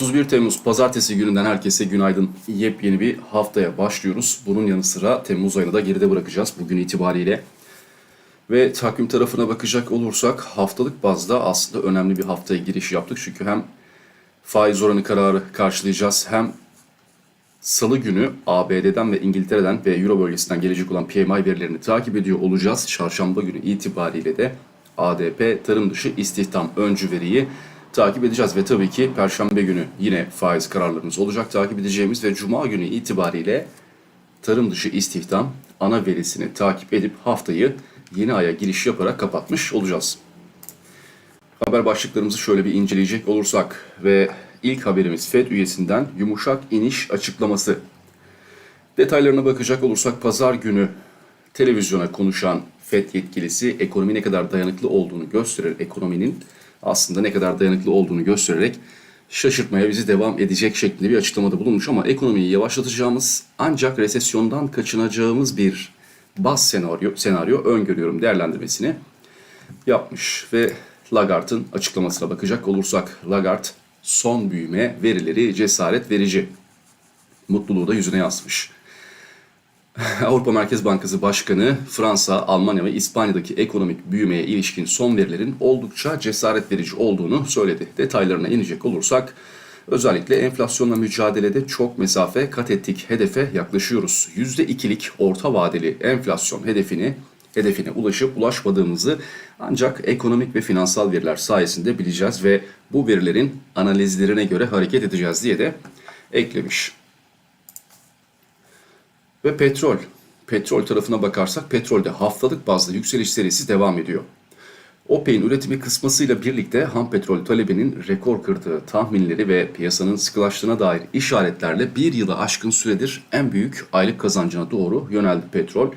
31 Temmuz Pazartesi gününden herkese günaydın. Yepyeni bir haftaya başlıyoruz. Bunun yanı sıra Temmuz ayını da geride bırakacağız bugün itibariyle. Ve takvim tarafına bakacak olursak haftalık bazda aslında önemli bir haftaya giriş yaptık. Çünkü hem faiz oranı kararı karşılayacağız hem Salı günü ABD'den ve İngiltere'den ve Euro bölgesinden gelecek olan PMI verilerini takip ediyor olacağız. Çarşamba günü itibariyle de ADP tarım dışı istihdam öncü veriyi takip edeceğiz ve tabii ki Perşembe günü yine faiz kararlarımız olacak takip edeceğimiz ve Cuma günü itibariyle tarım dışı istihdam ana verisini takip edip haftayı yeni aya giriş yaparak kapatmış olacağız. Haber başlıklarımızı şöyle bir inceleyecek olursak ve ilk haberimiz FED üyesinden yumuşak iniş açıklaması. Detaylarına bakacak olursak pazar günü televizyona konuşan FED yetkilisi ekonomi ne kadar dayanıklı olduğunu gösterir, ekonominin aslında ne kadar dayanıklı olduğunu göstererek şaşırtmaya bizi devam edecek şeklinde bir açıklamada bulunmuş ama ekonomiyi yavaşlatacağımız ancak resesyondan kaçınacağımız bir baz senaryo, senaryo öngörüyorum değerlendirmesini yapmış ve Lagarde'ın açıklamasına bakacak olursak Lagarde son büyüme verileri cesaret verici. Mutluluğu da yüzüne yansımış. Avrupa Merkez Bankası Başkanı Fransa, Almanya ve İspanya'daki ekonomik büyümeye ilişkin son verilerin oldukça cesaret verici olduğunu söyledi. Detaylarına inecek olursak özellikle enflasyonla mücadelede çok mesafe kat ettik. Hedefe yaklaşıyoruz. %2'lik orta vadeli enflasyon hedefini hedefine ulaşıp ulaşmadığımızı ancak ekonomik ve finansal veriler sayesinde bileceğiz ve bu verilerin analizlerine göre hareket edeceğiz diye de eklemiş. Ve petrol. Petrol tarafına bakarsak petrolde haftalık bazda yükseliş serisi devam ediyor. OPEC'in üretimi kısmasıyla birlikte ham petrol talebinin rekor kırdığı tahminleri ve piyasanın sıkılaştığına dair işaretlerle bir yılı aşkın süredir en büyük aylık kazancına doğru yöneldi petrol.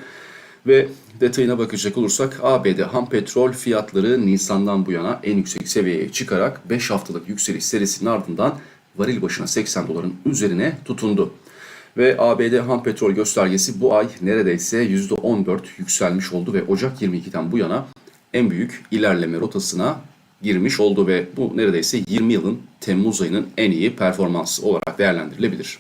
Ve detayına bakacak olursak ABD ham petrol fiyatları Nisan'dan bu yana en yüksek seviyeye çıkarak 5 haftalık yükseliş serisinin ardından varil başına 80 doların üzerine tutundu. Ve ABD ham petrol göstergesi bu ay neredeyse %14 yükselmiş oldu ve Ocak 22'den bu yana en büyük ilerleme rotasına girmiş oldu ve bu neredeyse 20 yılın Temmuz ayının en iyi performansı olarak değerlendirilebilir.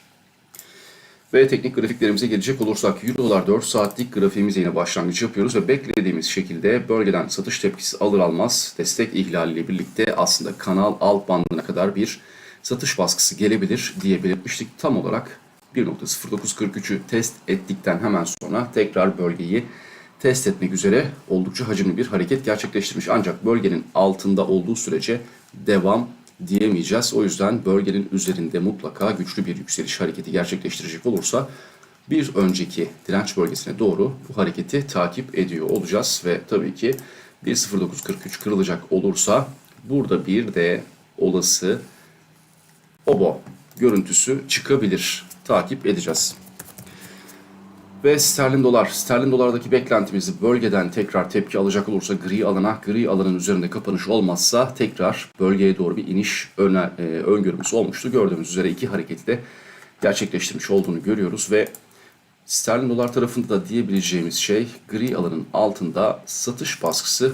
Ve teknik grafiklerimize gelecek olursak Euro dolar 4 saatlik grafiğimize yine başlangıç yapıyoruz ve beklediğimiz şekilde bölgeden satış tepkisi alır almaz destek ihlaliyle birlikte aslında kanal alt bandına kadar bir satış baskısı gelebilir diye belirtmiştik. Tam olarak 1.0943'ü test ettikten hemen sonra tekrar bölgeyi test etmek üzere oldukça hacimli bir hareket gerçekleştirmiş. Ancak bölgenin altında olduğu sürece devam diyemeyeceğiz. O yüzden bölgenin üzerinde mutlaka güçlü bir yükseliş hareketi gerçekleştirecek olursa bir önceki direnç bölgesine doğru bu hareketi takip ediyor olacağız ve tabii ki 1.0943 kırılacak olursa burada bir de olası obo görüntüsü çıkabilir. Takip edeceğiz. Ve sterlin dolar. Sterlin dolardaki beklentimizi bölgeden tekrar tepki alacak olursa gri alana, gri alanın üzerinde kapanış olmazsa tekrar bölgeye doğru bir iniş öne, e, öngörümüz olmuştu. Gördüğümüz üzere iki hareketi de gerçekleştirmiş olduğunu görüyoruz ve sterlin dolar tarafında da diyebileceğimiz şey gri alanın altında satış baskısı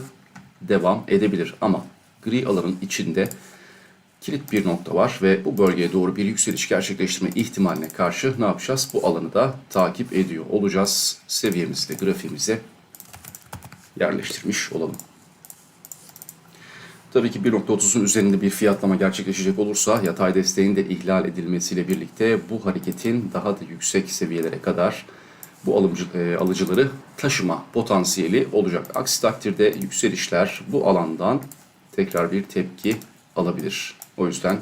devam edebilir. Ama gri alanın içinde kilit bir nokta var ve bu bölgeye doğru bir yükseliş gerçekleştirme ihtimaline karşı ne yapacağız? Bu alanı da takip ediyor olacağız. Seviyemizi de grafiğimize yerleştirmiş olalım. Tabii ki 1.30'un üzerinde bir fiyatlama gerçekleşecek olursa yatay desteğin de ihlal edilmesiyle birlikte bu hareketin daha da yüksek seviyelere kadar bu alıcı, e, alıcıları taşıma potansiyeli olacak. Aksi takdirde yükselişler bu alandan tekrar bir tepki alabilir. O yüzden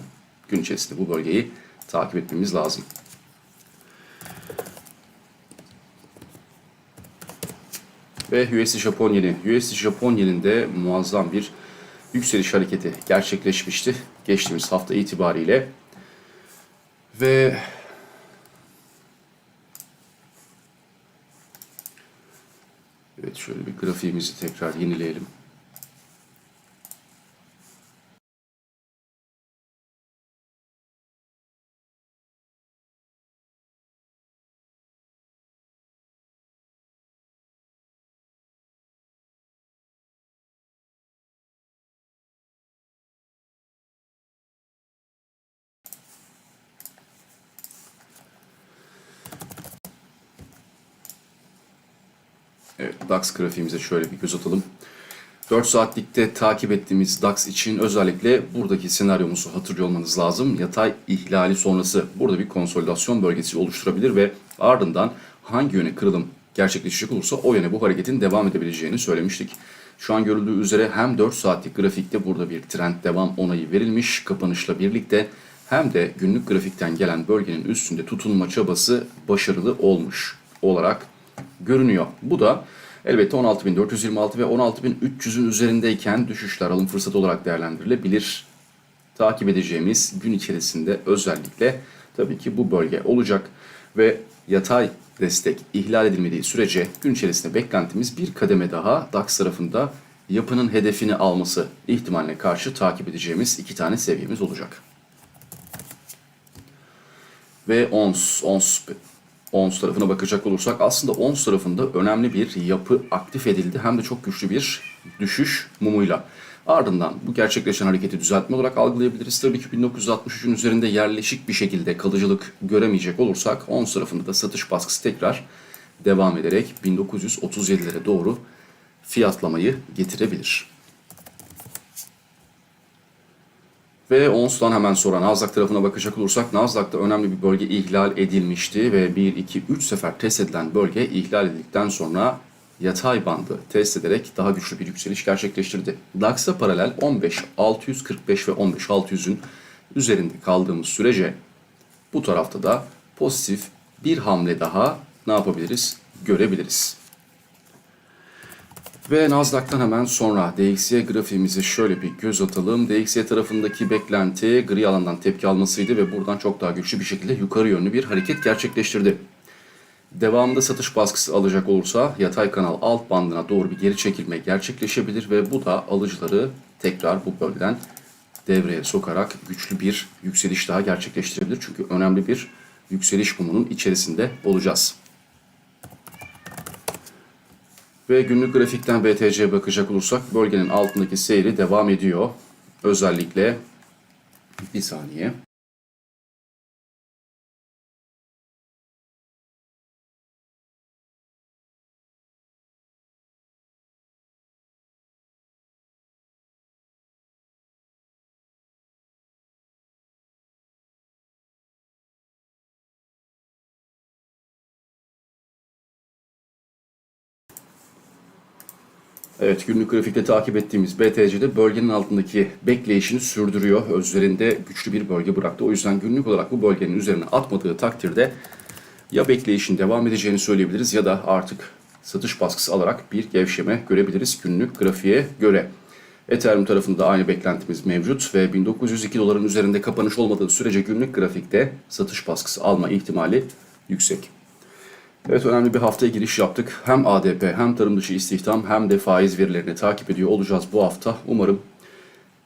gün içerisinde bu bölgeyi takip etmemiz lazım. Ve USD Japon yeni. USD Japon yeninde muazzam bir yükseliş hareketi gerçekleşmişti. Geçtiğimiz hafta itibariyle. Ve Evet şöyle bir grafiğimizi tekrar yenileyelim. Evet, DAX grafiğimize şöyle bir göz atalım. 4 saatlikte takip ettiğimiz DAX için özellikle buradaki senaryomuzu hatırlıyor olmanız lazım. Yatay ihlali sonrası burada bir konsolidasyon bölgesi oluşturabilir ve ardından hangi yöne kırılım gerçekleşecek olursa o yöne bu hareketin devam edebileceğini söylemiştik. Şu an görüldüğü üzere hem 4 saatlik grafikte burada bir trend devam onayı verilmiş kapanışla birlikte hem de günlük grafikten gelen bölgenin üstünde tutunma çabası başarılı olmuş olarak görünüyor. Bu da elbette 16.426 ve 16.300'ün üzerindeyken düşüşler alım fırsatı olarak değerlendirilebilir. Takip edeceğimiz gün içerisinde özellikle tabii ki bu bölge olacak ve yatay destek ihlal edilmediği sürece gün içerisinde beklentimiz bir kademe daha DAX tarafında yapının hedefini alması ihtimaline karşı takip edeceğimiz iki tane seviyemiz olacak. Ve ons, ons, ons tarafına bakacak olursak aslında ons tarafında önemli bir yapı aktif edildi. Hem de çok güçlü bir düşüş mumuyla. Ardından bu gerçekleşen hareketi düzeltme olarak algılayabiliriz. Tabii ki 1963'ün üzerinde yerleşik bir şekilde kalıcılık göremeyecek olursak ons tarafında da satış baskısı tekrar devam ederek 1937'lere doğru fiyatlamayı getirebilir. Ve ONS'tan hemen sonra Nasdaq tarafına bakacak olursak Nasdaq'ta önemli bir bölge ihlal edilmişti ve 1, 2, 3 sefer test edilen bölge ihlal edildikten sonra yatay bandı test ederek daha güçlü bir yükseliş gerçekleştirdi. DAX'a paralel 15.645 ve 15.600'ün üzerinde kaldığımız sürece bu tarafta da pozitif bir hamle daha ne yapabiliriz? Görebiliriz. Ve Nasdaq'tan hemen sonra DXY grafiğimize şöyle bir göz atalım. DXY tarafındaki beklenti gri alandan tepki almasıydı ve buradan çok daha güçlü bir şekilde yukarı yönlü bir hareket gerçekleştirdi. Devamında satış baskısı alacak olursa yatay kanal alt bandına doğru bir geri çekilme gerçekleşebilir ve bu da alıcıları tekrar bu bölgeden devreye sokarak güçlü bir yükseliş daha gerçekleştirebilir. Çünkü önemli bir yükseliş mumunun içerisinde olacağız. Ve günlük grafikten BTC'ye bakacak olursak bölgenin altındaki seyri devam ediyor. Özellikle bir saniye. Evet günlük grafikte takip ettiğimiz BTC'de bölgenin altındaki bekleyişini sürdürüyor. Özlerinde güçlü bir bölge bıraktı. O yüzden günlük olarak bu bölgenin üzerine atmadığı takdirde ya bekleyişin devam edeceğini söyleyebiliriz ya da artık satış baskısı alarak bir gevşeme görebiliriz günlük grafiğe göre. Ethereum tarafında aynı beklentimiz mevcut ve 1902 doların üzerinde kapanış olmadığı sürece günlük grafikte satış baskısı alma ihtimali yüksek. Evet önemli bir haftaya giriş yaptık. Hem ADP hem tarım dışı istihdam hem de faiz verilerini takip ediyor olacağız bu hafta. Umarım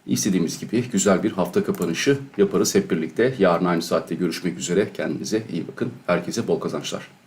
istediğimiz gibi güzel bir hafta kapanışı yaparız hep birlikte. Yarın aynı saatte görüşmek üzere. Kendinize iyi bakın. Herkese bol kazançlar.